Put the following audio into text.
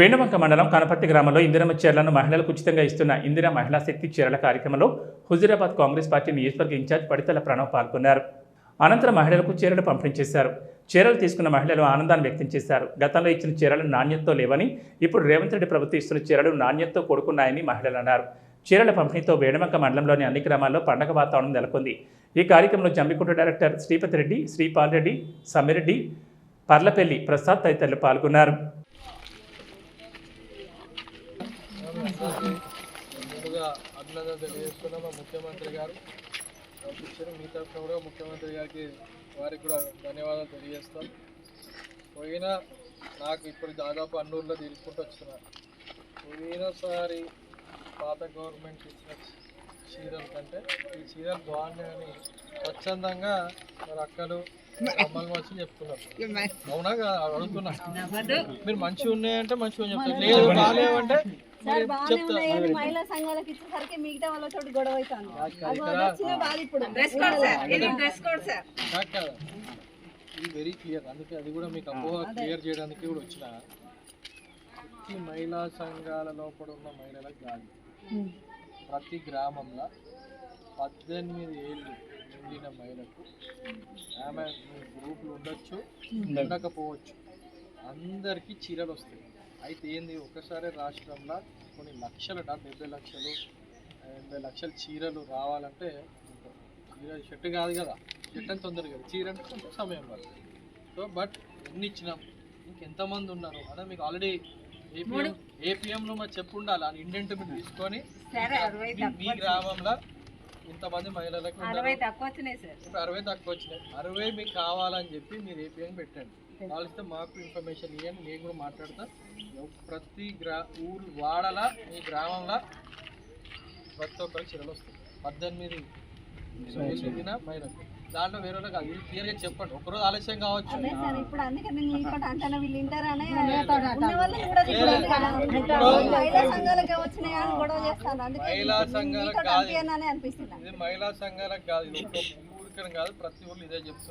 వేణువంక మండలం కనపర్తి గ్రామంలో ఇందిరమ్మ చీరలను మహిళలకు ఉచితంగా ఇస్తున్న ఇందిరా మహిళా శక్తి చీరల కార్యక్రమంలో హుజూరాబాద్ కాంగ్రెస్ పార్టీ నియోజకవర్గ ఇన్ఛార్జ్ పడితల ప్రణవ్ పాల్గొన్నారు. అనంతరం మహిళలకు చీరలు పంపిణీ చేశారు. చీరలు తీసుకున్న మహిళలు ఆనందాన్ని వ్యక్తం చేశారు. గతంలో ఇచ్చిన చీరలు నాణ్యతతో లేవని ఇప్పుడు రేవంత్ రెడ్డి ప్రభుత్వం ఇస్తున్న చీరలు నాణ్యతతో కూడుకున్నాయని మహిళలు అన్నారు. చీరల పంపిణీతో వేణవంక మండలంలోని అన్ని గ్రామాల్లో పండగ వాతావరణం నెలకొంది. ఈ కార్యక్రమంలో జంబికుంట డైరెక్టర్ శ్రీపతి రెడ్డి శ్రీపాల్ రెడ్డి సమ్మిరెడ్డి పర్లపల్లి ప్రసాద్ తదితరులు పాల్గొన్నారు. ముందుగా అభినందన తెలియజేస్తున్నాం మా ముఖ్యమంత్రి గారు. ఇచ్చారు మీ తరఫున కూడా ముఖ్యమంత్రి గారికి వారికి కూడా ధన్యవాదాలు తెలియజేస్తాం. పోయిన నాకు ఇప్పుడు దాదాపు అన్నూరులో తీసుకుంటూ వస్తున్నారు. పోయినసారి పాత గవర్నమెంట్ ఇచ్చిన చీరల కంటే ఈ చీరలు బాగున్నాయని స్వచ్ఛందంగా మరి అక్కలు అమ్మలు వచ్చి చెప్తున్నారు. అవునా? అడుగుతున్నా. మీరు మంచిగా ఉన్నాయంటే మంచిగా చెప్తారు. లేదు బాగాలేవంటే సార్ బాగానే మహిళా సంఘాలకు ఇచ్చేసరికి మిగతా వాళ్ళతో గొడవ అవుతాను ఇక్కడ- అది వచ్చిన బాధ ఇప్పుడు. డ్రెస్ కోడ్ సార్ ఇది డ్రెస్ కోడ్ సార్. కాదు కాదు. ఇది వెరీ క్లియర్ అందుకే అది కూడా మీకు అపోహ క్లియర్ చేయడానికి కూడా వచ్చిన ప్రతి మహిళా సంఘాల లోపల ఉన్న మహిళలకు కాదు ప్రతి గ్రామంలో పద్దెనిమిది ఏళ్ళు నిండిన మహిళకు ఆమె గ్రూపులు ఉండొచ్చు ఉండకపోవచ్చు. అందరికీ చీరలు వస్తాయి. అయితే ఏంది ఒకసారి రాష్ట్రంలో కొన్ని లక్షల డెబ్బై లక్షలు ఎనభై లక్షల చీరలు రావాలంటే చీర షర్ట్ కాదు కదా షర్ట్ అని తొందరగా కాదు చీర అంటే కొంచెం సమయం పడుతుంది. సో బట్ ఎన్ని ఇచ్చినాం? ఇంకెంతమంది ఉన్నారు? అదే మీకు ఆల్రెడీ ఏపీఎం ఏపీఎంలో మరి చెప్పు ఉండాలి ఆ ఇండెంట్ మీరు తీసుకొని మీ గ్రామంలో ఇంతమంది మహిళలకు. అరవై తక్కువ వచ్చినాయి సార్. ఇప్పుడు అరవై తక్కువ వచ్చినాయి. అరవై మీకు కావాలని చెప్పి మీరు ఏపీఎం పెట్టండి. కావాల్సితే మాకు ఇన్ఫర్మేషన్ ఇవ్వండి. నేను కూడా మాట్లాడతా. ప్రతి గ్రా ఊరు వాడలా మీ గ్రామంలో ప్రతి ఒక్కరికి చీరలు వస్తాయి. పద్దెనిమిది మహిళకు దాంట్లో వేరే వాళ్ళకి కాదు ఇది క్లియర్గా చెప్పండి. ఒకరోజు ఆలస్యం కావచ్చు. ఇప్పుడు అందుకే నేను ఇంకోటి అంటాను వీళ్ళు వింటారనే. మహిళా సంఘాలకే వచ్చినాయి అని గొడవ చేస్తాను. అందుకే మహిళా సంఘాలకు అనిపిస్తుంది. ఇది మహిళా సంఘాలకు కాదు. ఇది ఒక్క ఊరికని కాదు. ప్రతి ఊళ్ళు ఇదే చెప్తున్నారు.